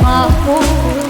马步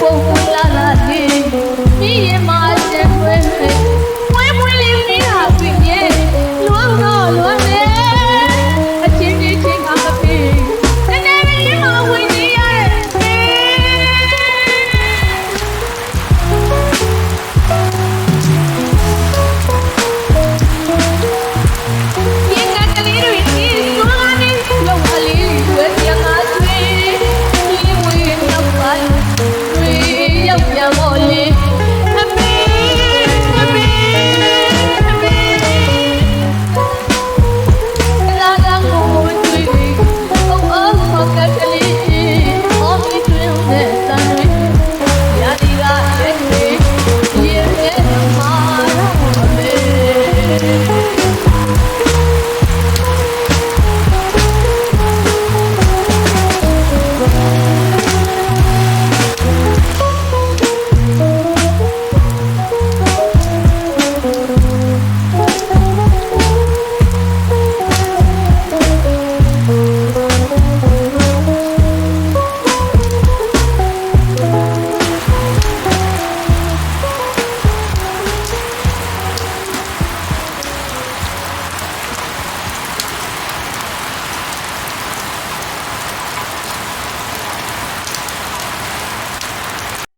ပုံမူလာလာခြင်းမြည်ရမ